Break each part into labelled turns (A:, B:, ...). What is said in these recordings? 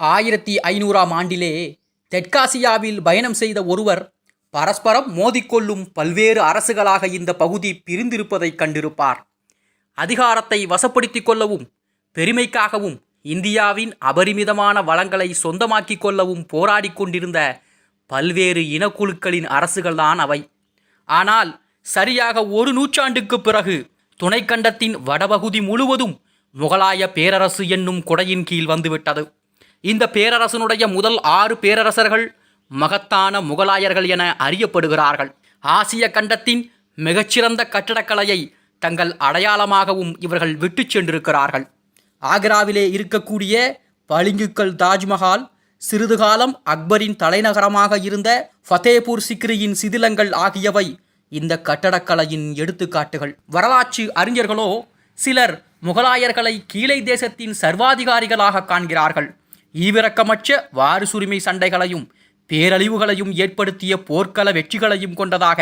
A: ஆயிரத்தி ஐநூறாம் ஆண்டிலே தெற்காசியாவில் பயணம் செய்த ஒருவர் பரஸ்பரம் மோதிக்கொள்ளும் பல்வேறு அரசுகளாக இந்த பகுதி பிரிந்திருப்பதைக் கண்டிருப்பார். அதிகாரத்தை வசப்படுத்தி கொள்ளவும் பெருமைக்காகவும் இந்தியாவின் அபரிமிதமான வளங்களை சொந்தமாக்கி கொள்ளவும் போராடி கொண்டிருந்த பல்வேறு இனக்குழுக்களின் அரசுகள்தான் அவை. ஆனால் சரியாக ஒரு நூற்றாண்டுக்குப் பிறகு துணைக்கண்டத்தின் வடபகுதி முழுவதும் முகலாய பேரரசு என்னும் குடையின் கீழ் வந்துவிட்டது. இந்த பேரரசனுடைய முதல் ஆறு பேரரசர்கள் மகத்தான முகலாயர்கள் என அறியப்படுகிறார்கள். ஆசிய கண்டத்தின் மிகச்சிறந்த கட்டடக்கலையை தங்கள் அடையாளமாகவும் இவர்கள் விட்டுச் சென்றிருக்கிறார்கள். ஆக்ராவிலே இருக்கக்கூடிய பளிங்குக்கல் தாஜ்மஹால் சிறிது காலம் அக்பரின் தலைநகரமாக இருந்த ஃபதேபூர் சிக்ரியின் சிதிலங்கள் ஆகியவை இந்த கட்டடக்கலையின் எடுத்துக்காட்டுகள். வரலாற்று அறிஞர்களோ சிலர் முகலாயர்களை கீழை தேசத்தின் சர்வாதிகாரிகளாக காண்கிறார்கள். ஈவிரக்கமற்ற வாரிசுரிமை சண்டைகளையும் பேரழிவுகளையும் ஏற்படுத்திய போர்க்கள வெற்றிகளையும் கொண்டதாக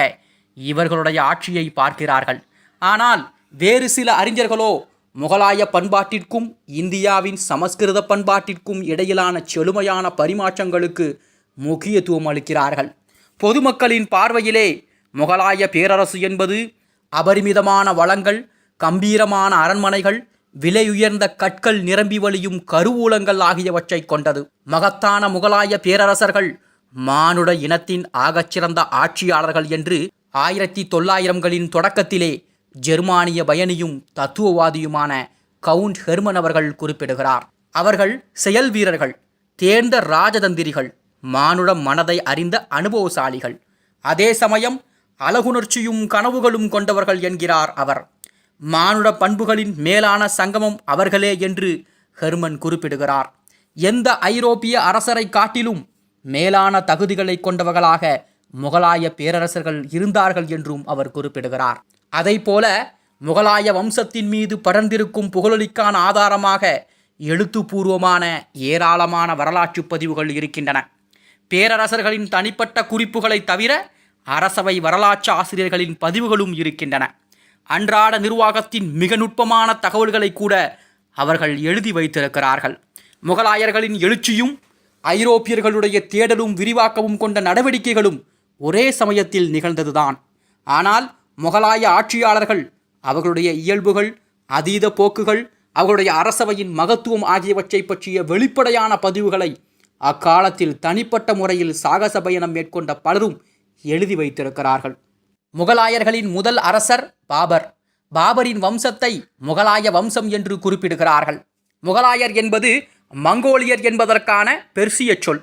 A: இவர்களுடைய ஆட்சியை பார்க்கிறார்கள். ஆனால் வேறு சில அறிஞர்களோ முகலாய பண்பாட்டிற்கும் இந்தியாவின் சமஸ்கிருத பண்பாட்டிற்கும் இடையிலான செழுமையான பரிமாற்றங்களுக்கு முக்கியத்துவம் அளிக்கிறார்கள். பொதுமக்களின் பார்வையிலே முகலாய பேரரசு என்பது அபரிமிதமான வளங்கள் கம்பீரமான அரண்மனைகள் விலையுயர்ந்த கற்கள் நிரம்பி வழியும் கருவூலங்கள் ஆகியவற்றைக் கொண்டது. மகத்தான முகலாய பேரரசர்கள் மானுட இனத்தின் ஆகச்சிறந்த ஆட்சியாளர்கள் என்று ஆயிரத்தி தொள்ளாயிரங்களின் தொடக்கத்திலே ஜெர்மானிய பயணியும் தத்துவவாதியுமான கவுண்ட் ஹெர்மன் அவர்கள் குறிப்பிடுகிறார். அவர்கள் செயல் வீரர்கள் தேர்ந்த ராஜதந்திரிகள் மானுட மனதை அறிந்த அனுபவசாலிகள். அதே சமயம் அழகுணர்ச்சியும் கனவுகளும் கொண்டவர்கள் என்கிறார் அவர். மானுட பண்புகளின் மேலான சங்கமம் அவர்களே என்று ஹெர்மன் குறிப்பிடுகிறார். எந்த ஐரோப்பிய அரசரை காட்டிலும் மேலான தகுதிகளை கொண்டவர்களாக முகலாய பேரரசர்கள் இருந்தார்கள் என்றும் அவர் குறிப்பிடுகிறார். அதைப்போல முகலாய வம்சத்தின் மீது படர்ந்திருக்கும் புகழொலிக்கான ஆதாரமாக எழுத்துப்பூர்வமான ஏராளமான வரலாற்று பதிவுகள் இருக்கின்றன. பேரரசர்களின் தனிப்பட்ட குறிப்புகளை தவிர அரசவை வரலாற்று ஆசிரியர்களின் பதிவுகளும் இருக்கின்றன. அன்றாட நிர்வாகத்தின் மிக நுட்பமான தகவல்களை கூட அவர்கள் எழுதி வைத்திருக்கிறார்கள். முகலாயர்களின் எழுச்சியும் ஐரோப்பியர்களுடைய தேடலும் விரிவாக்கமும் கொண்ட நடவடிக்கைகளும் ஒரே சமயத்தில் நிகழ்ந்ததுதான். ஆனால் முகலாய ஆட்சியாளர்கள் அவர்களுடைய இயல்புகள் அதீத போக்குகள் அவர்களுடைய அரசவையின் மகத்துவம் ஆகியவற்றை பற்றிய வெளிப்படையான பதிவுகளை அக்காலத்தில் தனிப்பட்ட முறையில் சாகச பயணம் மேற்கொண்ட பலரும் எழுதி வைத்திருக்கிறார்கள். முகலாயர்களின் முதல் அரசர் பாபர். பாபரின் வம்சத்தை முகலாய வம்சம் என்று குறிப்பிடுகிறார்கள். முகலாயர் என்பது மங்கோலியர் என்பதற்கான பெர்சிய சொல்.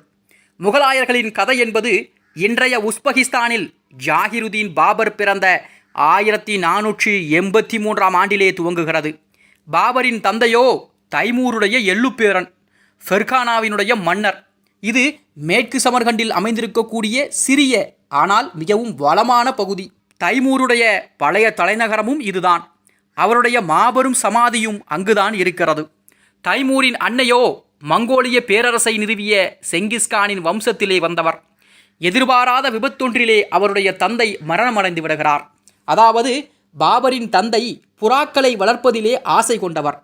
A: முகலாயர்களின் கதை என்பது இன்றைய உஸ்பகிஸ்தானில் ஜாகிருதீன் பாபர் பிறந்த ஆயிரத்தி நானூற்றி எண்பத்தி மூன்றாம் ஆண்டிலே துவங்குகிறது. பாபரின் தந்தையோ தைமூருடைய எள்ளுப்பேரன் ஃபெர்கானாவினுடைய மன்னர். இது மேற்கு சமர்கண்டில் அமைந்திருக்கக்கூடிய சிறிய ஆனால் மிகவும் வளமான பகுதி. தைமூருடைய பழைய தலைநகரமும் இதுதான். அவருடைய மாபெரும் சமாதியும் அங்குதான் இருக்கிறது. தைமூரின் அன்னையோ மங்கோலிய பேரரசை நிறுவிய செங்கிஸ்கானின் வம்சத்திலே வந்தவர். எதிர்பாராத விபத்தொன்றிலே அவருடைய தந்தை மரணமடைந்து விடுகிறார். அதாவது பாபரின் தந்தை புறாக்களை வளர்ப்பதிலே ஆசை கொண்டவர்.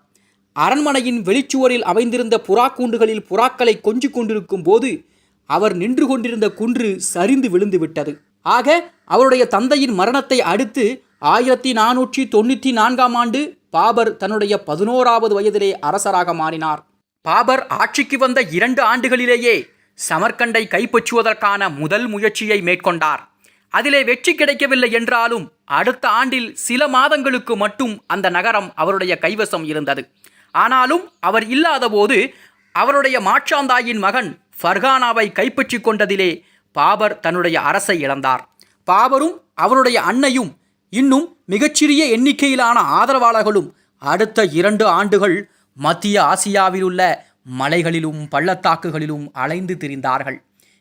A: அரண்மனையின் வெளிச்சுவரில் அமைந்திருந்த புறா கூண்டுகளில் புறாக்களை கொஞ்சிக் கொண்டிருக்கும் போது அவர் நின்று கொண்டிருந்த குன்று சரிந்து விழுந்து விட்டது. ஆக அவருடைய தந்தையின் மரணத்தை அடுத்து ஆயிரத்தி நானூற்றி தொண்ணூற்றி நான்காம் ஆண்டு பாபர் தன்னுடைய பதினோராவது வயதிலே அரசராக மாறினார். பாபர் ஆட்சிக்கு வந்த இரண்டு ஆண்டுகளிலேயே சமர்கண்டை கைப்பற்றுவதற்கான முதல் முயற்சியை மேற்கொண்டார். அதிலே வெற்றி கிடைக்கவில்லை என்றாலும் அடுத்த ஆண்டில் சில மாதங்களுக்கு மட்டும் அந்த நகரம் அவருடைய கைவசம் இருந்தது. ஆனாலும் அவர் இல்லாதபோது அவருடைய மாற்றாந்தாயின் மகன் ஃபர்கானாவை கைப்பற்றி கொண்டதிலே பாபர் தன்னுடைய அரசை இழந்தார். பாபரும் அவருடைய அன்னையும் இன்னும் மிகச்சிறிய எண்ணிக்கையிலான ஆதரவாளர்களும் அடுத்த இரண்டு ஆண்டுகள் மத்திய ஆசியாவில் உள்ள மலைகளிலும் பள்ளத்தாக்குகளிலும் அலைந்து திரிந்தார்கள்.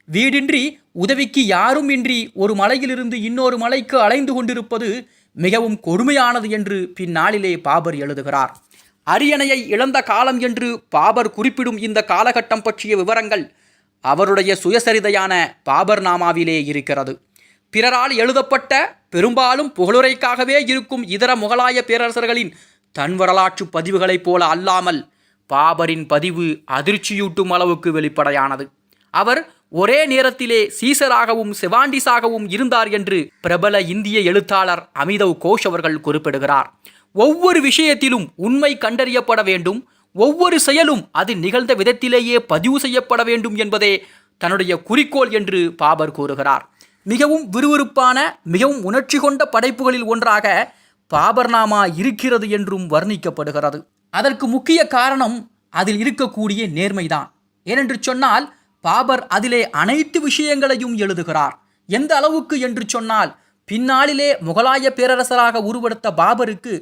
A: வீடின்றி உதவிக்கு யாரும் இன்றி ஒரு மலையிலிருந்து இன்னொரு மலைக்கு அலைந்து கொண்டிருப்பது மிகவும் கொடுமையானது என்று பின்னாளிலே பாபர் எழுதுகிறார். அரியணையை இழந்த காலம் என்று பாபர் குறிப்பிடும் இந்த காலகட்டம் பற்றிய விவரங்கள் அவருடைய சுயசரிதையான பாபர் நாமாவிலே இருக்கிறது. பிறரால் எழுதப்பட்ட பெரும்பாலும் புகழுரைக்காகவே இருக்கும் இதர முகலாய பேரரசர்களின் தன் வரலாற்று பதிவுகளைப் போல அல்லாமல் பாபரின் பதிவு அதிர்ச்சியூட்டும் அளவுக்கு வெளிப்படையானது. அவர் ஒரே நேரத்திலே சீசராகவும் செவாண்டிஸாகவும் இருந்தார் என்று பிரபல இந்திய எழுத்தாளர் அமிதவ் கோஷ் அவர்கள் குறிப்பிடுகிறார். ஒவ்வொரு விஷயத்திலும் உண்மை கண்டறியப்பட வேண்டும். ஒவ்வொரு செயலும் அது நிகழ்ந்த விதத்திலேயே பதிவு செய்யப்பட வேண்டும் என்பதே தன்னுடைய குறிக்கோள் என்று பாபர் கூறுகிறார். மிகவும் விறுவிறுப்பான மிகவும் உணர்ச்சி கொண்ட படைப்புகளில் ஒன்றாக பாபர்நாமா இருக்கிறது என்றும் வர்ணிக்கப்படுகிறது. அதற்கு முக்கிய காரணம் அதில் இருக்கக்கூடிய நேர்மைதான். ஏனென்று சொன்னால் பாபர் அதிலே அனைத்து விஷயங்களையும் எழுதுகிறார். எந்த அளவுக்கு என்று சொன்னால் பின்னாளிலே முகலாய பேரரசராக உருவெடுத்த பாபருக்கு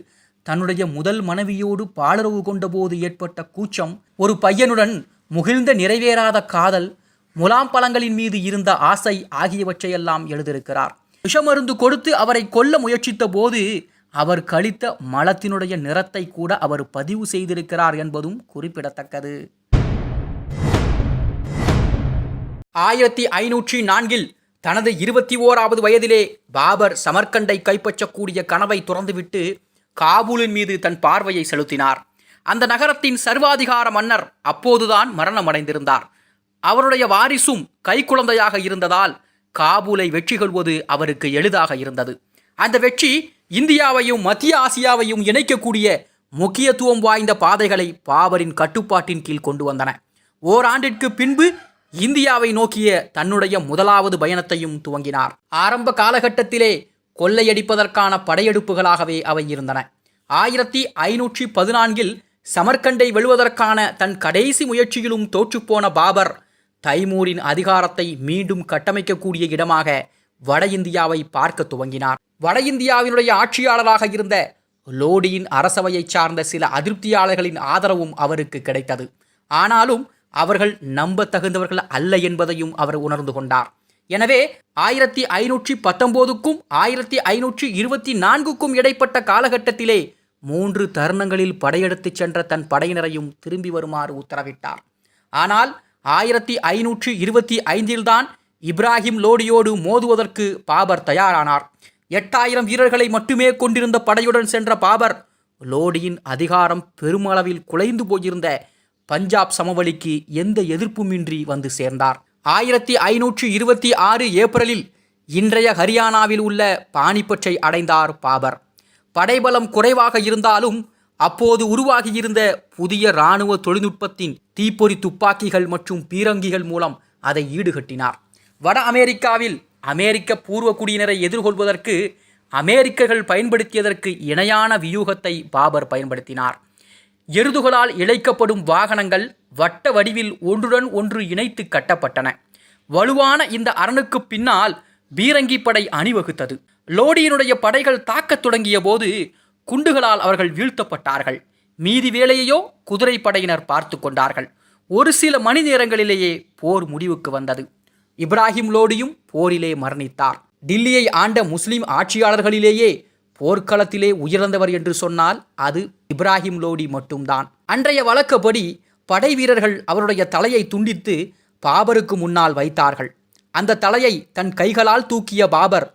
A: தன்னுடைய முதல் மனைவியோடு பாலுறவு கொண்டபோது ஏற்பட்ட கூச்சம் ஒரு பையனுடன் முகிழ்ந்த நிறைவேறாத காதல் முலாம் பழங்களின் மீது இருந்த ஆசை ஆகியவற்றையெல்லாம் எழுதியிருக்கிறார். விஷமருந்து கொடுத்து அவரை கொல்ல முயற்சித்த போது அவர் கழித்த மலத்தினுடைய நிறத்தை கூட அவர் பதிவு செய்திருக்கிறார் என்பதும் குறிப்பிடத்தக்கது. ஆயிரத்தி ஐநூற்றி நான்கில் தனது இருபத்தி ஓராவது வயதிலே பாபர் சமர்கண்டை கைப்பற்றக்கூடிய கனவை துறந்துவிட்டு காபூலின் மீது தன் பார்வையை செலுத்தினார். அந்த நகரத்தின் சர்வாதிகார மன்னர் அப்போதுதான் மரணமடைந்திருந்தார். அவருடைய வாரிசும் கைக்குழந்தையாக இருந்ததால் காபூலை வெற்றி கொள்வது அவருக்கு எளிதாக இருந்தது. அந்த வெற்றி இந்தியாவையும் மத்திய ஆசியாவையும் இணைக்கக்கூடிய முக்கியத்துவம் வாய்ந்த பாதைகளை பாபரின் கட்டுப்பாட்டின் கீழ் கொண்டு வந்தன. ஓராண்டிற்கு பின்பு இந்தியாவை நோக்கிய தன்னுடைய முதலாவது பயணத்தையும் துவங்கினார். ஆரம்ப காலகட்டத்திலே கொள்ளையடிப்பதற்கான படையெடுப்புகளாகவே அவை இருந்தன. ஆயிரத்தி ஐநூற்றி பதினான்கில் சமர்கண்டை வெல்வதற்கான தன் கடைசி முயற்சியிலும் தோற்றுப்போன பாபர் தைமூரின் அதிகாரத்தை மீண்டும் கட்டமைக்கக்கூடிய இடமாக வட இந்தியாவை பார்க்க துவங்கினார். வட இந்தியாவினுடைய ஆட்சியாளராக இருந்த லோடியின் அரசவையைச் சார்ந்த சில அதிருப்தியாளர்களின் ஆதரவும் அவருக்கு கிடைத்தது. ஆனாலும் அவர்கள் நம்பத்தகுந்தவர்கள் அல்ல என்பதையும் அவர் உணர்ந்து கொண்டார். எனவே ஆயிரத்தி ஐநூற்றி பத்தொம்போதுக்கும் ஆயிரத்தி ஐநூற்றி இருபத்தி நான்குக்கும் இடைப்பட்ட காலகட்டத்திலே மூன்று தருணங்களில் படையெடுத்துச் சென்ற தன் படையினரையும் திரும்பி வருமாறு உத்தரவிட்டார். ஆனால் ஆயிரத்தி ஐநூற்றி இருபத்தி ஐந்தில்தான் இப்ராஹிம் லோடியோடு மோதுவதற்கு பாபர் தயாரானார். எட்டாயிரம் வீரர்களை மட்டுமே கொண்டிருந்த படையுடன் சென்ற பாபர் லோடியின் அதிகாரம் பெருமளவில் குலைந்து போயிருந்த பஞ்சாப் சமவெளிக்கு எந்த எதிர்ப்புமின்றி வந்து சேர்ந்தார். ஆயிரத்தி ஐநூற்றி இருபத்தி ஆறு ஏப்ரலில் இன்றைய ஹரியானாவில் உள்ள பானிப்பற்றை அடைந்தார் பாபர். படைபலம் குறைவாக இருந்தாலும் அப்போது உருவாகியிருந்த புதிய இராணுவ தொழில்நுட்பத்தின் தீப்பொறி துப்பாக்கிகள் மற்றும் பீரங்கிகள் மூலம் அதை ஈடுகட்டினார். வட அமெரிக்காவில் அமெரிக்க பூர்வ குடியினரை எதிர்கொள்வதற்கு அமெரிக்கர்கள் பயன்படுத்தியதற்கு இணையான வியூகத்தை பாபர் பயன்படுத்தினார். எருதுகளால் இழைக்கப்படும் வாகனங்கள் வட்ட வடிவில் ஒன்றுடன் ஒன்று இணைத்து கட்டப்பட்டன. வலுவான இந்த அரணுக்கு பின்னால் பீரங்கி படை அணிவகுத்தது. லோடியினுடைய படைகள் தாக்கத் தொடங்கிய போது குண்டுகளால் அவர்கள் வீழ்த்தப்பட்டார்கள். மீதி வேலையையோ குதிரை படையினர் பார்த்து கொண்டார்கள். ஒரு சில மணி நேரங்களிலேயே போர் முடிவுக்கு வந்தது. இப்ராஹிம் லோடியும் போரிலே மரணித்தார். டில்லியை ஆண்ட முஸ்லிம் ஆட்சியாளர்களிலேயே போர்க்களத்திலே உயர்ந்தவர் என்று சொன்னால் அது இப்ராஹிம் லோடி மட்டும்தான். அன்றைய வழக்கப்படி படை வீரர்கள் அவருடைய தலையை துண்டித்து பாபருக்கு முன்னால் வைத்தார்கள். அந்த தலையை தன் கைகளால் தூக்கிய பாபர்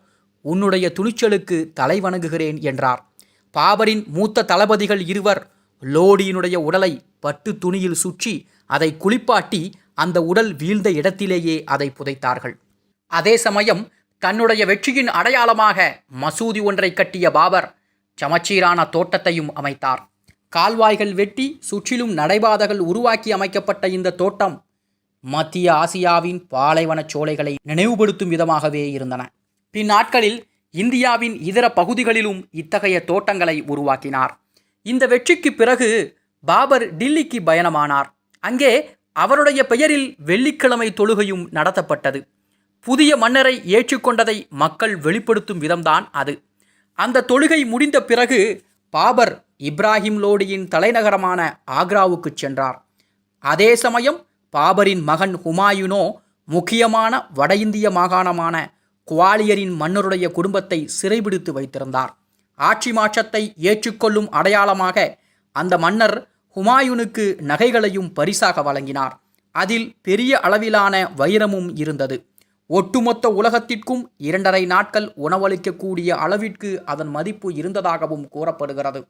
A: உன்னுடைய துணிச்சலுக்கு தலை வணங்குகிறேன் என்றார். பாபரின் மூத்த தளபதிகள் இருவர் லோடியினுடைய உடலை பட்டு துணியில் சுற்றி அதை குளிப்பாட்டி அந்த உடல் வீழ்ந்த இடத்திலேயே அதை புதைத்தார்கள். அதே சமயம் தன்னுடைய வெற்றியின் அடையாளமாக மசூதி ஒன்றை கட்டிய பாபர் சமச்சீரான தோட்டத்தையும் அமைத்தார். கால்வாய்கள் வெட்டி சுற்றிலும் நடைபாதைகள் உருவாக்கி அமைக்கப்பட்ட இந்த தோட்டம் மத்திய ஆசியாவின் பாலைவனச் சோலைகளை நினைவுபடுத்தும் விதமாகவே இருந்தன. பின்னாட்களில் இந்தியாவின் இதர பகுதிகளிலும் இத்தகைய தோட்டங்களை உருவாக்கினார். இந்த வெற்றிக்கு பிறகு பாபர் டில்லிக்கு பயணமானார். அங்கே அவருடைய பெயரில் வெள்ளிக்கிழமை தொழுகையும் நடத்தப்பட்டது. புதிய மன்னரை ஏற்றுக்கொண்டதை மக்கள் வெளிப்படுத்தும் விதம்தான் அது. அந்த தொழுகை முடிந்த பிறகு பாபர் இப்ராஹிம் லோடியின் தலைநகரமான ஆக்ராவுக்கு சென்றார். அதே சமயம் பாபரின் மகன் ஹுமாயூனோ முக்கியமான வட இந்திய மாகாணமான குவாலியரின் மன்னருடைய குடும்பத்தை சிறைபிடித்து வைத்திருந்தார். ஆட்சி மாற்றத்தை ஏற்றுக்கொள்ளும் அடையாளமாக அந்த மன்னர் ஹுமாயூனுக்கு நகைகளையும் பரிசாக வழங்கினார். அதில் பெரிய அளவிலான வைரமும் இருந்தது. ஒட்டுமொத்த உலகத்திற்கும் இரண்டரை நாட்கள் உணவளிக்கக்கூடிய அளவிற்கு அதன் மதிப்பு இருந்ததாகவும் கூறப்படுகிறது.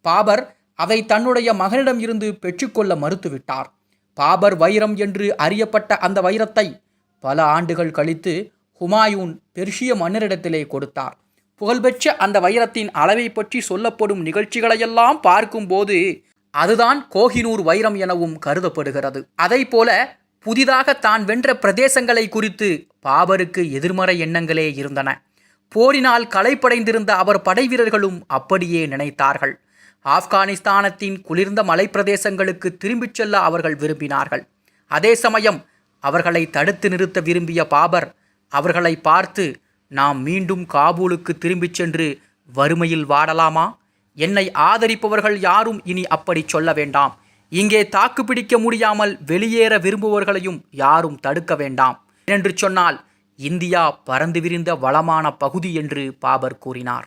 A: பாபர் அதை தன்னுடைய மகனிடம் இருந்து பெற்றுக்கொள்ள மறுத்துவிட்டார். பாபர் வைரம் என்று அறியப்பட்ட அந்த வைரத்தை பல ஆண்டுகள் கழித்து ஹுமாயூன் பெர்ஷிய மன்னரிடத்திலே கொடுத்தார். புகழ்பெற்ற அந்த வைரத்தின் அளவை பற்றி சொல்லப்படும் நிகழ்ச்சிகளையெல்லாம் பார்க்கும்போது அதுதான் கோஹினூர் வைரம் எனவும் கருதப்படுகிறது. போல புதிதாக தான் வென்ற பிரதேசங்களை குறித்து பாபருக்கு எதிர்மறை எண்ணங்களே இருந்தன. போரினால் களைப்படைந்திருந்த அவர் படைவீரர்களும் அப்படியே நினைத்தார்கள். ஆப்கானிஸ்தானத்தின் குளிர்ந்த மலைப்பிரதேசங்களுக்கு திரும்பிச் செல்ல அவர்கள் விரும்பினார்கள். அதே சமயம் அவர்களை தடுத்து நிறுத்த விரும்பிய பாபர் அவர்களை பார்த்து நாம் மீண்டும் காபூலுக்கு திரும்பிச் சென்று வறுமையில் வாடலாமா என்னை ஆதரிப்பவர்கள் யாரும் இனி அப்படி சொல்ல வேண்டாம். இங்கே தாக்குப்பிடிக்க முடியாமல் வெளியேற விரும்புபவர்களையும் யாரும் தடுக்க வேண்டாம். என்று சொன்னால் இந்தியா பறந்து விரிந்த வளமான பகுதி என்று பாபர் கூறினார்.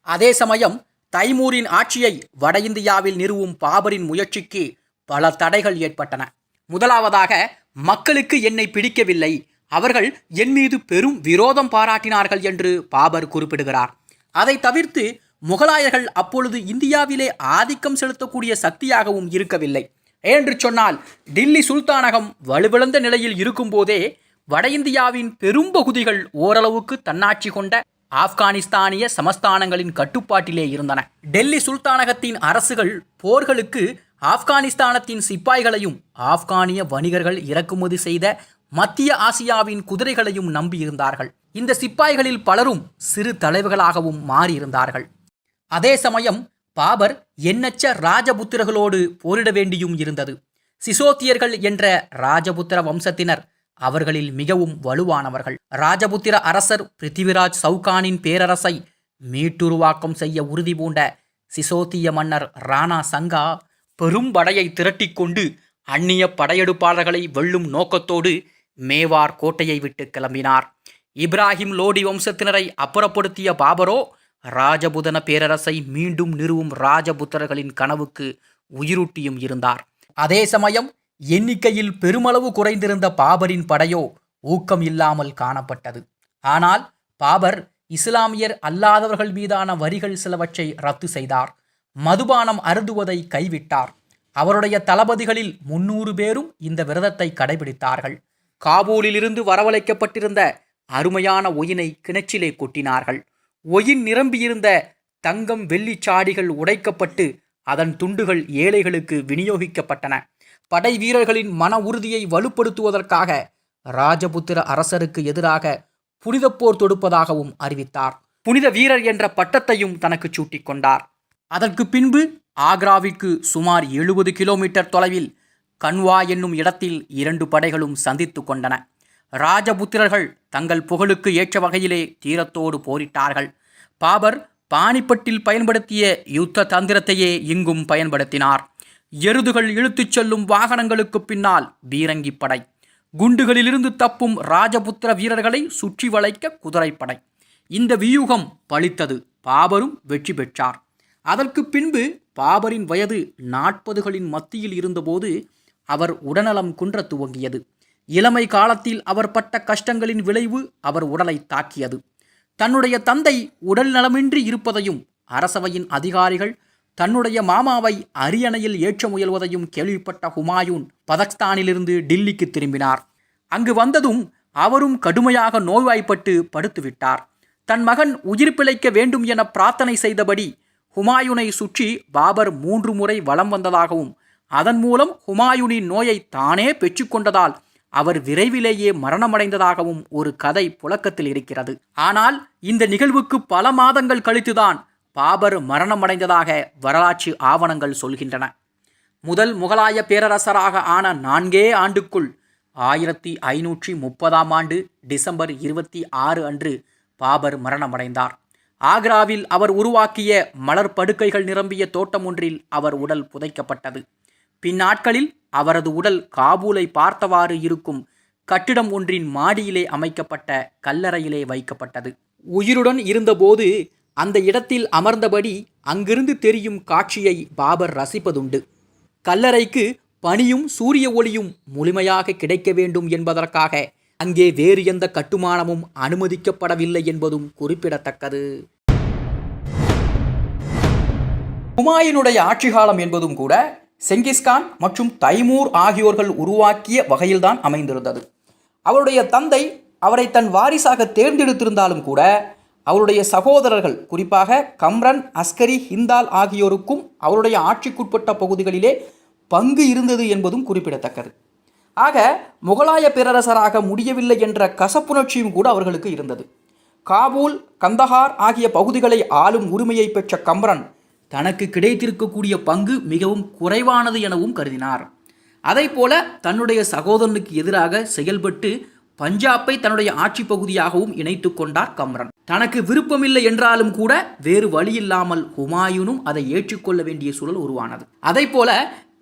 A: அதே சமயம் தைமூரின் ஆட்சியை வட இந்தியாவில் நிறுவும் பாபரின் முயற்சிக்கு பல தடைகள் ஏற்பட்டன. முதலாவதாக மக்களுக்கு என்னை பிடிக்கவில்லை. அவர்கள் என் மீது பெரும் விரோதம் பாராட்டினார்கள் என்று பாபர் குறிப்பிடுகிறார். அதை தவிர்த்து முகலாயர்கள் அப்பொழுது இந்தியாவிலே ஆதிக்கம் செலுத்தக்கூடிய சக்தியாகவும் இருக்கவில்லை. என்று சொன்னால் டில்லி சுல்தானகம் வலுவிழந்த நிலையில் இருக்கும்போதே வட இந்தியாவின் பெரும்பகுதிகள் ஓரளவுக்கு தன்னாட்சி கொண்ட ஆப்கானிஸ்தானிய சமஸ்தானங்களின் கட்டுப்பாட்டிலே இருந்தன. டெல்லி சுல்தானகத்தின் அரசுகள் போர்களுக்கு ஆப்கானிஸ்தானத்தின் சிப்பாய்களையும் ஆப்கானிய வணிகர்கள் இறக்குமதி செய்த மத்திய ஆசியாவின் குதிரைகளையும் நம்பியிருந்தார்கள். இந்த சிப்பாய்களில் பலரும் சிறு தலைவர்களாகவும் மாறியிருந்தார்கள். அதே சமயம் பாபர் எண்ணற்ற ராஜபுத்திரர்களோடு போரிட வேண்டியும் இருந்தது. சிசோத்தியர்கள் என்ற ராஜபுத்திர வம்சத்தினர் அவர்களில் மிகவும் வலுவானவர்கள். ராஜபுத்திர அரசர் பிருத்திவிராஜ் சவுகானின் பேரரசை மீட்டுருவாக்கம் செய்ய உறுதி பூண்ட சிசோத்திய மன்னர் ராணா சங்கா பெரும் படையை திரட்டிக்கொண்டு அந்நிய படையெடுப்பாளர்களை வெல்லும் நோக்கத்தோடு மேவார் கோட்டையை விட்டு கிளம்பினார். இப்ராஹிம் லோடி வம்சத்தினரை அப்புறப்படுத்திய பாபரோ ராஜபுதன பேரரசை மீண்டும் நிறுவும் ராஜபுத்திரர்களின் கனவுக்கு உயிரூட்டியும் இருந்தார். அதே சமயம் எண்ணிக்கையில் பெருமளவு குறைந்திருந்த பாபரின் படையோ ஊக்கம் இல்லாமல் காணப்பட்டது. ஆனால் பாபர் இஸ்லாமியர் அல்லாதவர்கள் மீதான வரிகள் சிலவற்றை ரத்து செய்தார். மதுபானம் அருந்துவதை கைவிட்டார். அவருடைய தளபதிகளில் முன்னூறு பேரும் இந்த விரதத்தை கடைபிடித்தார்கள். காபூலிலிருந்து வரவழைக்கப்பட்டிருந்த அருமையான ஒயினை கிணற்றிலே கொட்டினார்கள். ஒயின் நிரம்பியிருந்த தங்கம் வெள்ளி சாடிகள் உடைக்கப்பட்டு அதன் துண்டுகள் ஏழைகளுக்கு விநியோகிக்கப்பட்டன. படை வீரர்களின் மன உறுதியை வலுப்படுத்துவதற்காக ராஜபுத்திர அரசருக்கு எதிராக புனித போர் தொடுப்பதாகவும் அறிவித்தார். புனித வீரர் என்ற பட்டத்தையும் தனக்கு சூட்டிக் கொண்டார். அதற்கு பின்பு ஆக்ராவிற்கு சுமார் எழுபது கிலோமீட்டர் தொலைவில் கன்வா என்னும் இடத்தில் இரண்டு படைகளும் சந்தித்து கொண்டன. ராஜபுத்திரர்கள் தங்கள் புகழுக்கு ஏற்ற வகையிலே தீரத்தோடு போரிட்டார்கள். பாபர் பானிப்பட்டில் பயன்படுத்திய யுத்த தந்திரத்தையே இங்கும் பயன்படுத்தினார். எருதுகள் இழுத்துச் செல்லும் வாகனங்களுக்கு பின்னால் பீரங்கி படை குண்டுகளிலிருந்து தப்பும் ராஜபுத்திர வீரர்களை சுற்றி வளைக்க குதிரைப்படை. இந்த வியூகம் பளித்தது பாபரும் வெற்றி பெற்றார். அதற்கு பின்பு பாபரின் வயது நாற்பதுகளின் மத்தியில் இருந்தபோது அவர் உடல்நலம் குன்ற துவங்கியது. இளமை காலத்தில் அவர் பட்ட கஷ்டங்களின் விளைவு அவர் உடலை தாக்கியது. தன்னுடைய தந்தை உடல் நலமின்றி இருப்பதையும் அரசவையின் அதிகாரிகள் தன்னுடைய மாமாவை அரியணையில் ஏற்ற முயல்வதையும் கேள்விப்பட்ட ஹுமாயூன் பதக்ஸ்தானிலிருந்து டில்லிக்கு திரும்பினார். அங்கு வந்ததும் அவரும் கடுமையாக நோய்வாய்ப்பட்டு படுத்துவிட்டார். தன் மகன் உயிர் பிழைக்க வேண்டும் என பிரார்த்தனை செய்தபடி ஹுமாயூனை சுற்றி பாபர் மூன்று முறை வலம் வந்ததாகவும் அதன் மூலம் ஹுமாயூனின் நோயை தானே பெற்றுக்கொண்டதால் அவர் விரைவிலேயே மரணமடைந்ததாகவும் ஒரு கதை புழக்கத்தில் இருக்கிறது. ஆனால் இந்த நிகழ்வுக்கு பல மாதங்கள் கழித்துதான் பாபர் மரணமடைந்ததாக வரலாற்று ஆவணங்கள் சொல்கின்றன. முதல் முகலாய பேரரசராக ஆன நான்கே ஆண்டுக்குள் ஆயிரத்தி ஐநூற்றி முப்பதாம் ஆண்டு டிசம்பர் இருபத்தி ஆறு அன்று பாபர் மரணமடைந்தார். ஆக்ராவில் அவர் உருவாக்கிய மலர் படுக்கைகள் நிரம்பிய தோட்டம் ஒன்றில் அவர் உடல் புதைக்கப்பட்டது. பின்னாட்களில் அவரது உடல் காபூலை பார்த்தவாறு இருக்கும் கட்டிடம் ஒன்றின் மாடியிலே அமைக்கப்பட்ட கல்லறையிலே வைக்கப்பட்டது. உயிருடன் இருந்தபோது அந்த இடத்தில் அமர்ந்தபடி அங்கிருந்து தெரியும் காட்சியை பாபர் ரசிப்பதுண்டு. கல்லறைக்கு பனியும் சூரிய ஒளியும் முழுமையாக கிடைக்க வேண்டும் என்பதற்காக அங்கே வேறு எந்த கட்டுமானமும் அனுமதிக்கப்படவில்லை என்பதும் குறிப்பிடத்தக்கது. ஹுமாயூனுடைய ஆட்சி காலம் என்பதும் கூட செங்கிஸ்கான் மற்றும் தைமூர் ஆகியோர்கள் உருவாக்கிய வகையில்தான் அமைந்திருந்தது. அவருடைய தந்தை அவரை தன் வாரிசாக தேர்ந்தெடுத்திருந்தாலும் கூட அவருடைய சகோதரர்கள் குறிப்பாக கம்ரன் அஸ்கரி ஹிந்தால் ஆகியோருக்கும் அவருடைய ஆட்சிக்குட்பட்ட பகுதிகளிலே பங்கு இருந்தது என்பதும் குறிப்பிடத்தக்கது. ஆக முகலாய பேரரசராக முடியவில்லை என்ற கசப்புணர்ச்சியும் கூட அவர்களுக்கு இருந்தது. காபூல் கந்தஹார் ஆகிய பகுதிகளை ஆளும் உரிமையை பெற்ற கம்ரன் தனக்கு கிடைத்திருக்கக்கூடிய பங்கு மிகவும் குறைவானது எனவும் கருதினார். அதைப்போல தன்னுடைய சகோதரனுக்கு எதிராக செயல்பட்டு பஞ்சாப்பை தன்னுடைய ஆட்சி பகுதியாகவும் இணைத்து கொண்டார் கம்ரன். தனக்கு விருப்பமில்லை என்றாலும் கூட வேறு வழியில்லாமல் ஹுமாயூனும் அதை ஏற்றுக்கொள்ள வேண்டிய சூழல் உருவானது. அதைப்போல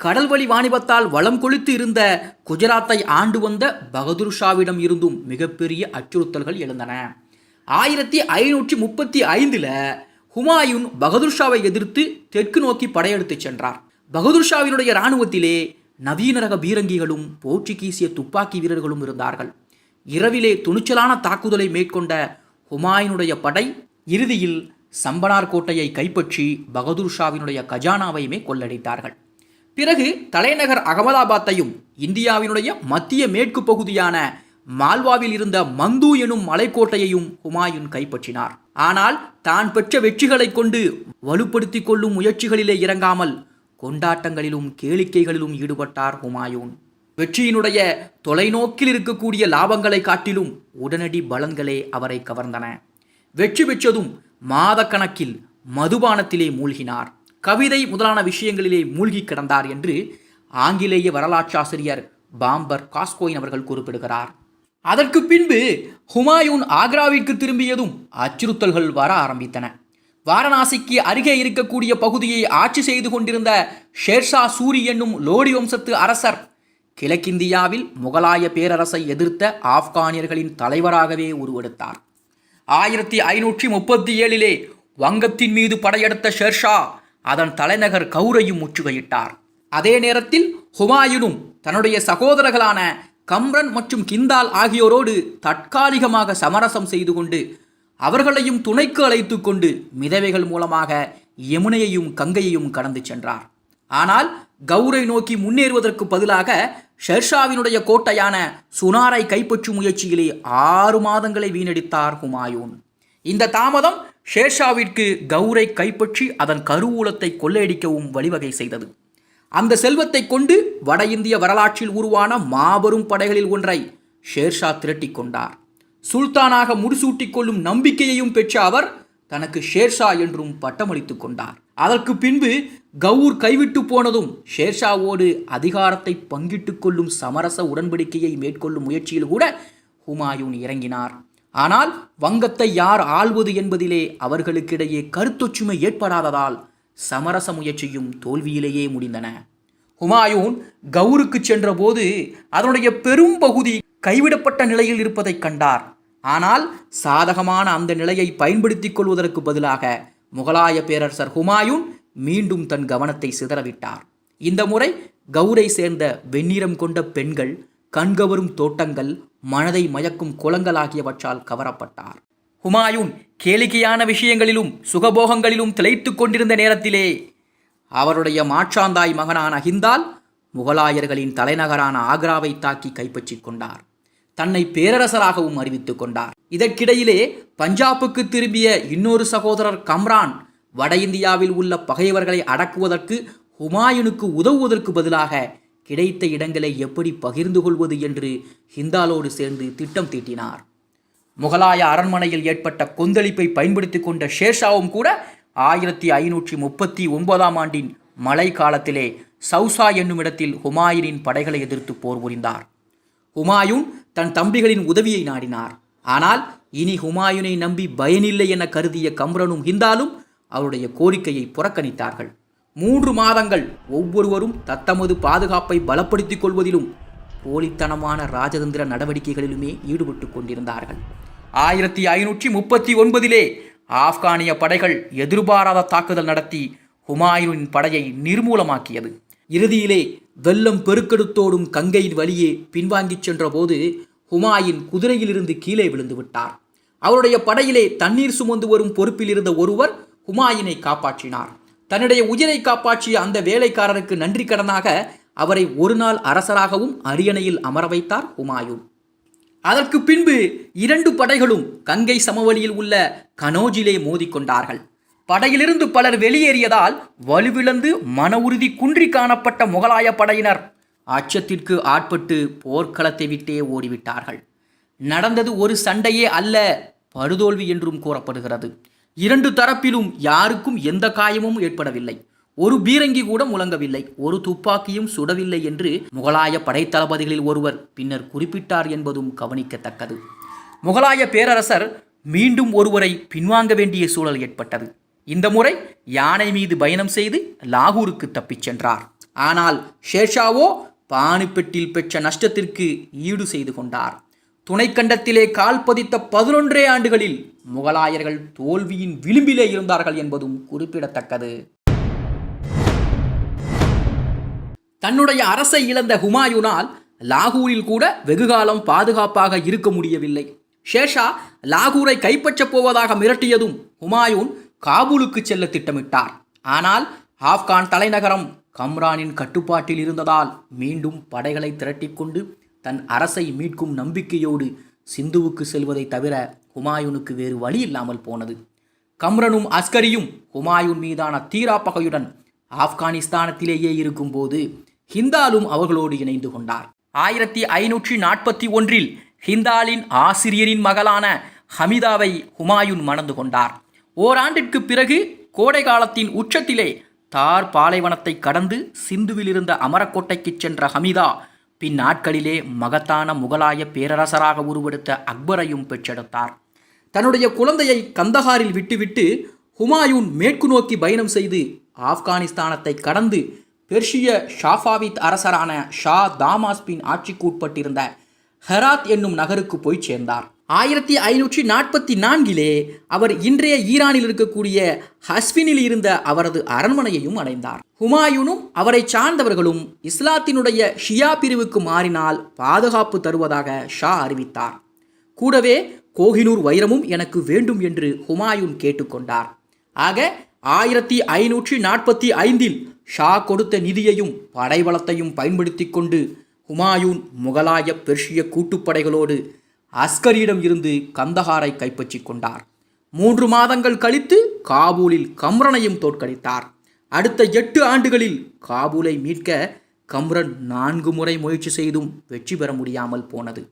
A: கடல்வழி வாணிபத்தால் வளம் கொளித்து இருந்த குஜராத்தை ஆண்டு வந்த பகதூர் ஷாவிடம் இருந்தும் மிகப்பெரிய அச்சுறுத்தல்கள் எழுந்தன. ஆயிரத்தி ஐநூற்றி முப்பத்தி ஐந்தில் ஹுமாயூன் பகதூர் ஷாவை எதிர்த்து தெற்கு நோக்கி படையெடுத்துச் சென்றார். பகதூர் ஷாவினுடைய இராணுவத்திலே நவீன ரக பீரங்கிகளும் போர்ச்சுகீசிய துப்பாக்கி வீரர்களும் இருந்தார்கள். இரவிலே துணிச்சலான தாக்குதலை மேற்கொண்ட ஹுமாயூனுடைய படை இறுதியில் சம்பனார் கோட்டையை கைப்பற்றி பகதூர் ஷாவினுடைய கஜானாவையுமே கொள்ளடித்தார்கள். பிறகு தலைநகர் அகமதாபாத்தையும் இந்தியாவினுடைய மத்திய மேற்கு பகுதியான மால்வாவில் இருந்த மந்து எனும் மலைக்கோட்டையையும் ஹுமாயூன் கைப்பற்றினார். ஆனால் தான் பெற்ற வெற்றிகளைக் கொண்டு வலுப்படுத்திக் கொள்ளும் முயற்சிகளிலே இறங்காமல் கொண்டாட்டங்களிலும் கேளிக்கைகளிலும் ஈடுபட்டார் ஹுமாயூன். வெற்றியினுடைய தொலைநோக்கில் இருக்கக்கூடிய லாபங்களை காட்டிலும் உடனடி பலன்களே அவரை கவர்ந்தன. வெற்றி பெற்றதும் மாதக்கணக்கில் மதுபானத்திலே மூழ்கினார். கவிதை முதலான விஷயங்களிலே மூழ்கி கிடந்தார் என்று ஆங்கிலேய வரலாற்றாசிரியர் பாம்பர் காஸ்கோயின் அவர்கள் குறிப்பிடுகிறார். அதற்கு பின்பு ஹுமாயூன் ஆக்ராவிற்கு திரும்பியதும் அச்சுறுத்தல்கள் வர ஆரம்பித்தன. வாரணாசிக்கு அருகே இருக்கக்கூடிய பகுதியை ஆட்சி செய்து கொண்டிருந்த ஷேர்ஷா சூரி என்னும் லோடி வம்சத்து அரசர் கிழக்கிந்தியாவில் முகலாய பேரரசை எதிர்த்த ஆப்கானியர்களின் தலைவராகவே உருவெடுத்தார். ஆயிரத்தி ஐநூற்றி முப்பத்தி ஏழிலே வங்கத்தின் மீது படையெடுத்த ஷேர்ஷா அதன் தலைநகர் கௌரையும் முற்றுகையிட்டார். அதே நேரத்தில் ஹுமாயூனும் தன்னுடைய சகோதரர்களான கம்ரன் மற்றும் கிந்தால் ஆகியோரோடு தற்காலிகமாக சமரசம் செய்து கொண்டு அவர்களையும் துணைக்கு அழைத்து கொண்டு மிதவைகள் மூலமாக யமுனையையும் கங்கையையும் கடந்து சென்றார். ஆனால் கௌரை நோக்கி முன்னேறுவதற்கு பதிலாக ஷெர்ஷாவினுடைய கோட்டையான சுனாரை கைப்பற்றும் முயற்சியிலே ஆறு மாதங்களை வீணடித்தார் ஹுமாயூன். இந்த தாமதம் ஷேர்ஷாவிற்கு கௌரை கைப்பற்றி அதன் கருவூலத்தை கொள்ளையடிக்கவும் வழிவகை செய்தது. அந்த செல்வத்தை கொண்டு வட இந்திய வரலாற்றில் உருவான மாபெரும் படைகளில் ஒன்றை ஷேர்ஷா திரட்டிக் கொண்டார். சுல்தானாக முடிசூட்டிக் கொள்ளும் நம்பிக்கையையும் பெற்ற அவர் தனக்கு ஷேர்ஷா என்றும் பட்டமளித்துக் கொண்டார். அதற்கு பின்பு கவுர் கைவிட்டு போனதும் ஷேர்ஷாவோடு அதிகாரத்தை பங்கிட்டுக் கொள்ளும் சமரச உடன்படிக்கையை மேற்கொள்ளும் முயற்சியில் கூட ஹுமாயூன் இறங்கினார். ஆனால் வங்கத்தை யார் ஆள்வது என்பதிலே அவர்களுக்கிடையே கருத்தொற்றுமை ஏற்படாததால் சமரச முயற்சியும் தோல்வியிலேயே முடிந்தன. ஹுமாயூன் கவுருக்கு சென்றபோது அதனுடைய பெரும் பகுதி கைவிடப்பட்ட நிலையில் இருப்பதைக் கண்டார். ஆனால் சாதகமான அந்த நிலையை பயன்படுத்திக் கொள்வதற்கு பதிலாக முகலாய பேரரசர் ஹுமாயூன் மீண்டும் தன் கவனத்தை சிதறவிட்டார். இந்த முறை கௌரை சேர்ந்த வெண்ணிறம் கொண்ட பெண்கள் கண்கவரும் தோட்டங்கள் மனதை மயக்கும் குளங்கள் ஆகியவற்றால் கவரப்பட்டார். ஹுமாயூன் கேளிக்கையான விஷயங்களிலும் சுகபோகங்களிலும் திளைத்துக் கொண்டிருந்த நேரத்திலே அவருடைய மாற்றாந்தாய் மகனான ஹிந்தால் முகலாயர்களின் தலைநகரான ஆக்ராவை தாக்கி கைப்பற்றிக் கொண்டார். தன்னை பேரரசராகவும் அறிவித்துக் கொண்டார். இதற்கிடையிலே பஞ்சாபுக்கு திரும்பிய இன்னொரு சகோதரர் கம்ரான் வட இந்தியாவில் உள்ள பகைவர்களை அடக்குவதற்கு ஹுமாயூனுக்கு உதவுவதற்கு பதிலாக கிடைத்த இடங்களை எப்படி பகிர்ந்து கொள்வது என்று ஹிந்தாலோடு சேர்ந்து திட்டம் தீட்டினார். முகலாய அரண்மனையில் ஏற்பட்ட கொந்தளிப்பை பயன்படுத்தி கொண்ட ஷேர்ஷாவும் கூட ஆயிரத்தி ஐநூற்றி முப்பத்தி ஒன்பதாம் ஆண்டின் மழை காலத்திலே சௌசா என்னும் இடத்தில் ஹுமாயூனின் படைகளை எதிர்த்து போர் புரிந்தார். ஹுமாயூன் தன் தம்பிகளின் உதவியை நாடினார். ஆனால் இனி ஹுமாயூனை நம்பி பயனில்லை என கருதிய கம்ரனும் ஹிந்தாலும் அவருடைய கோரிக்கையை புறக்கணித்தார்கள். மூன்று மாதங்கள் ஒவ்வொருவரும் தத்தமது பாதுகாப்பை பலப்படுத்திக் கொள்வதிலும் போலித்தனமான ராஜதந்திர நடவடிக்கைகளிலுமே ஈடுபட்டு கொண்டிருந்தார்கள். ஆயிரத்தி ஐநூற்றி முப்பத்தி ஒன்பதிலே ஆப்கானிய படைகள் எதிர்பாராத தாக்குதல் நடத்தி ஹுமாயூனின் படையை நிர்மூலமாக்கியது. இறுதியிலே வெள்ளம் பெருக்கெடுத்தோடும் கங்கையின் வழியே பின்வாங்கிச் சென்றபோது ஹுமாயூன் குதிரையிலிருந்து கீழே விழுந்து விட்டார். அவருடைய படையிலே தண்ணீர் சுமந்து வரும் பொறுப்பில் இருந்த ஒருவர் ஹுமாயூனை காப்பாற்றினார். தன்னுடைய உயிரை காப்பாற்றிய அந்த வேலைக்காரருக்கு நன்றி கடனாக அவரை ஒரு நாள் அரசராகவும் அரியணையில் அமர வைத்தார் ஹுமாயூன் அதற்கு பின்பு இரண்டு படைகளும் கங்கை சமவெளியில் உள்ள கனோஜிலே மோதிக்கொண்டார்கள் படையிலிருந்து பலர் வெளியேறியதால் வலுவிழந்து மன உறுதி குன்றி காணப்பட்ட முகலாய படையினர் அச்சத்திற்கு ஆட்பட்டு போர்க்களத்தை விட்டே ஓடிவிட்டார்கள். நடந்தது ஒரு சண்டையே அல்ல படுதோல்வி என்றும் கூறப்படுகிறது. இரண்டு தரப்பிலும் யாருக்கும் எந்த காயமும் ஏற்படவில்லை. ஒரு பீரங்கி கூட முழங்கவில்லை. ஒரு துப்பாக்கியும் சுடவில்லை என்று முகலாய படைத்தளபதிகளில் ஒருவர் பின்னர் குறிப்பிட்டார் என்பதும் கவனிக்கத்தக்கது. முகலாய பேரரசர் மீண்டும் ஒருவரை பின்வாங்க வேண்டிய சூழல் ஏற்பட்டது. இந்த முறை யானை மீது பயணம் செய்து லாகூருக்கு தப்பிச் சென்றார். ஆனால் ஷேர்ஷாவோ பானிப்பெட்டில் பெற்ற நஷ்டத்திற்கு ஈடு செய்து கொண்டார். துணைக்கண்டத்திலே கால் பதித்த பதினொன்றே ஆண்டுகளில் முகலாயர்கள் தோல்வியின் விளிம்பிலே இருந்தார்கள் என்பதும் குறிப்பிடத்தக்கது. தன்னுடைய அரசை இழந்த ஹுமாயூனால் லாகூரில் கூட வெகுகாலம் பாதுகாப்பாக இருக்க முடியவில்லை. ஷேஷா லாகூரை கைப்பற்றப் போவதாக மிரட்டியதும் ஹுமாயூன் காபூலுக்கு செல்ல திட்டமிட்டார். ஆனால் ஆப்கான் தலைநகரம் கம்ரானின் கட்டுப்பாட்டில் இருந்ததால் மீண்டும் படைகளை திரட்டிக்கொண்டு தன் அரசை மீட்கும் நம்பிக்கையோடு சிந்துவுக்கு செல்வதை தவிர ஹுமாயூனுக்கு வேறு வழி இல்லாமல் போனது. கம்ரனும் அஸ்கரியும் ஹுமாயூன் மீதான தீரா பகையுடன் ஆப்கானிஸ்தானத்திலேயே இருக்கும்போது ஹிந்தாலும் அவர்களோடு இணைந்து கொண்டார். ஆயிரத்தி ஐநூற்றி நாற்பத்தி ஒன்றில் ஹிந்தாலின் ஆசிரியரின் மகளான ஹமிதாவை ஹுமாயூன் மணந்து கொண்டார். ஓராண்டிற்கு பிறகு கோடை காலத்தின் உச்சத்திலே தார் பாலைவனத்தை கடந்து சிந்துவில் இருந்த அமரக்கோட்டைக்கு சென்ற ஹமிதா பின் நாட்களிலே மகத்தான முகலாய பேரரசராக உருவெடுத்த அக்பரையும் பெற்றெடுத்தார். தன்னுடைய குழந்தையை கந்தஹாரில் விட்டுவிட்டு ஹுமாயூன் மேற்கு நோக்கி பயணம் செய்து ஆப்கானிஸ்தானத்தை கடந்து பெர்ஷிய ஷாஃபாவித் அரசரான ஷா தாமாஸ்பின் ஆட்சிக்குட்பட்டிருந்த ஹெராத் என்னும் நகருக்கு போய் சேர்ந்தார். ஆயிரத்தி ஐநூற்றி நாற்பத்தி நான்கிலே அவர் இன்றைய ஈரானில் இருக்கக்கூடிய ஹஸ்வினில் இருந்த அவரது அரண்மனையையும் அடைந்தார். ஹுமாயூனும் அவரை சார்ந்தவர்களும் இஸ்லாத்தினுடைய ஷியா பிரிவுக்கு மாறினால் பாதுகாப்பு தருவதாக ஷா அறிவித்தார். கூடவே கோஹினூர் வைரமும் எனக்கு வேண்டும் என்று ஹுமாயூன் கேட்டுக்கொண்டார். ஆக ஆயிரத்தி ஐநூற்றி நாற்பத்தி ஐந்தில் ஷா கொடுத்த நிதியையும் படைபலத்தையும் பயன்படுத்தி கொண்டு ஹுமாயூன் முகலாய பெர்ஷிய கூட்டுப்படைகளோடு அஸ்கரியிடம் இருந்து கந்தஹாரை கைப்பற்றி கொண்டார். மூன்று மாதங்கள் கழித்து காபூலில் கம்ரனையும் தோற்கடித்தார். அடுத்த எட்டு ஆண்டுகளில் காபூலை மீட்க கம்ரன் நான்கு முறை முயற்சி செய்தும் வெற்றி பெற முடியாமல் போனது.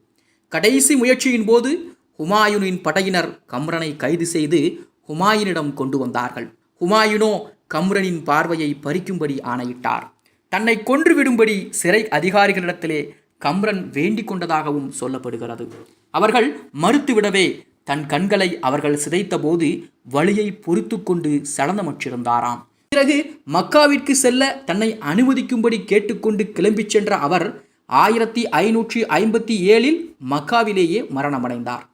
A: கடைசி முயற்சியின் போது ஹுமாயூனின் படையினர் கம்ரனை கைது செய்து ஹுமாயூனிடம் கொண்டு வந்தார்கள். ஹுமாயூனோ கம்ரனின் பார்வையை பறிக்கும்படி ஆணையிட்டார். தன்னை கொன்றுவிடும்படி சிறை அதிகாரிகளிடத்திலே கம்ரன் வேண்டிக் கொண்டதாகவும் சொல்லப்படுகிறது. அவர்கள் மறுத்துவிடவே தன் கண்களை அவர்கள் சிதைத்தபோது வழியை பொறுத்து கொண்டு சலனமற்றிருந்தாராம் பிறகு மக்காவிற்கு செல்ல தன்னை அனுமதிக்கும்படி கேட்டுக்கொண்டு கிளம்பிச் சென்ற அவர் ஆயிரத்தி ஐநூற்றி ஐம்பத்தி ஏழில் மக்காவிலேயே மரணமடைந்தார்.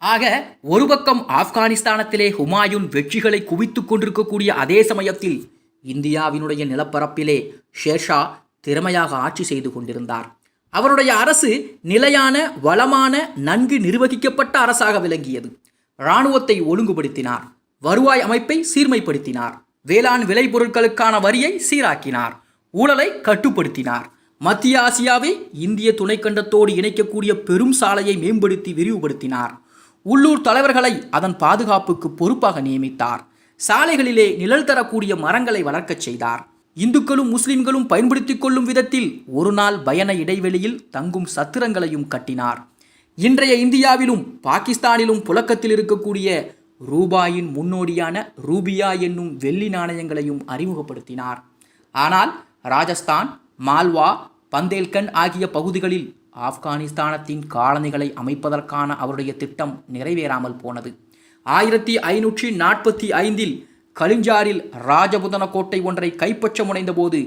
A: ஆக ஒரு பக்கம் ஆப்கானிஸ்தானத்திலே ஹுமாயூன் வெற்றிகளை குவித்துக் கொண்டிருக்கக்கூடிய அதே சமயத்தில் இந்தியாவினுடைய நிலப்பரப்பிலே ஷேர்ஷா திறமையாக ஆட்சி செய்து கொண்டிருந்தார். அவருடைய அரசு நிலையான வளமான நன்கு நிர்வகிக்கப்பட்ட அரசாக விளங்கியது. இராணுவத்தை ஒழுங்குபடுத்தினார். வருவாய் அமைப்பை சீர்மைப்படுத்தினார். வேளாண் விளைபொருட்களுக்கான வரியை சீராக்கினார். ஊழலை கட்டுப்படுத்தினார். மத்திய ஆசியாவை இந்திய துணைக்கண்டத்தோடு இணைக்கக்கூடிய பெரும் சாலையை மேம்படுத்தி விரிவுபடுத்தினார். உள்ளூர் தலைவர்களை அதன் பாதுகாப்புக்கு பொறுப்பாக நியமித்தார். சாலைகளிலே நிழல் தரக்கூடிய மரங்களை வளர்க்கச் செய்தார். இந்துக்களும் முஸ்லிம்களும் பயன்படுத்திக் கொள்ளும் விதத்தில் ஒரு நாள் பயண இடைவெளியில் தங்கும் சத்திரங்களையும் கட்டினார். இன்றைய இந்தியாவிலும் பாகிஸ்தானிலும் புழக்கத்தில் இருக்கக்கூடிய ரூபாயின் முன்னோடியான ரூபியா என்னும் வெள்ளி நாணயங்களையும் அறிமுகப்படுத்தினார். ஆனால் ராஜஸ்தான் மால்வா பந்தேல்கண்ட் ஆகிய பகுதிகளில் ஆப்கானிஸ்தானத்தின் காலனிகளை அமைப்பதற்கான அவருடைய திட்டம் நிறைவேறாமல் போனது. ஆயிரத்தி ஐநூற்றி நாற்பத்தி ஐந்தில் கலிஞ்சாரில் ராஜபுதன கோட்டை ஒன்றை கைப்பற்ற முனைந்தபோது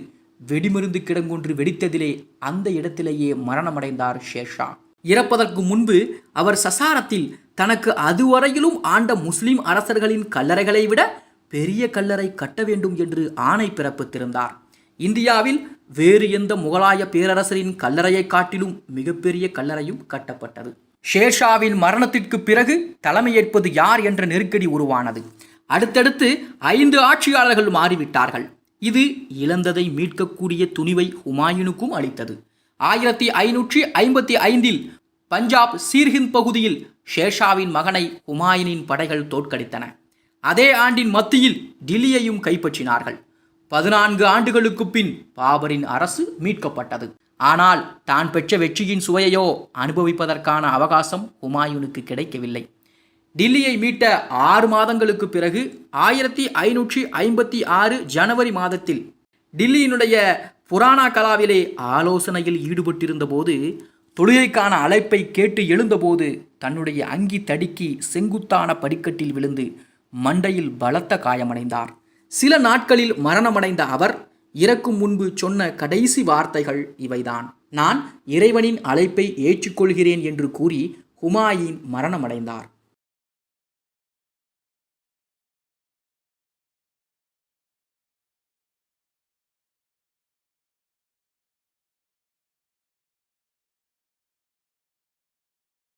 A: வெடிமருந்து கிடங்கொன்று வெடித்ததிலே அந்த இடத்திலேயே மரணமடைந்தார் ஷேர்ஷா. இறப்பதற்கு முன்பு அவர் சசாரத்தில் தனக்கு அதுவரையிலும் ஆண்ட முஸ்லிம் அரசர்களின் கல்லறைகளை விட பெரிய கல்லறை கட்ட வேண்டும் என்று ஆணை பிறப்பித்திருந்தார். இந்தியாவில் வேறு எந்த முகலாய பேரரசரின் கல்லறையை காட்டிலும் மிகப்பெரிய கல்லறையும் கட்டப்பட்டது. ஷேர்ஷாவின் மரணத்திற்கு பிறகு தலைமையேற்பது யார் என்ற நெருக்கடி உருவானது. அடுத்தடுத்து ஐந்து ஆட்சியாளர்கள் மாறிவிட்டார்கள். இது இழந்ததை மீட்கக்கூடிய துணிவை ஹுமாயூனுக்கும் அளித்தது. ஆயிரத்தி ஐநூற்றி ஐம்பத்தி ஐந்தில் பஞ்சாப் சீர்ஹிந்த் பகுதியில் ஷேர்ஷாவின் மகனை ஹுமாயூனின் படைகள் தோற்கடித்தன. அதே ஆண்டின் மத்தியில் டில்லியையும் கைப்பற்றினார்கள். பதினான்கு ஆண்டுகளுக்கு பின் பாபரின் அரசு மீட்கப்பட்டது. ஆனால் தான் பெற்ற வெற்றியின் சுவையையோ அனுபவிப்பதற்கான அவகாசம் ஹுமாயூனுக்கு கிடைக்கவில்லை. டில்லியை மீட்ட ஆறு மாதங்களுக்கு பிறகு ஆயிரத்தி ஐநூற்றி ஐம்பத்தி ஆறு ஜனவரி மாதத்தில் டில்லியினுடைய புராணா கலாவிலே ஆலோசனையில் ஈடுபட்டிருந்த போது தொழுகைக்கான அழைப்பை கேட்டு எழுந்தபோது தன்னுடைய அங்கி தடுக்கி செங்குத்தான படிக்கட்டில் விழுந்து மண்டையில் பலத்த காயமடைந்தார். சில நாட்களில் மரணமடைந்த அவர் இறக்கும் முன்பு சொன்ன கடைசி வார்த்தைகள் இவைதான். நான் இறைவனின் அழைப்பை ஏற்றுக்கொள்கிறேன் என்று கூறி ஹுமாயின் மரணமடைந்தார்.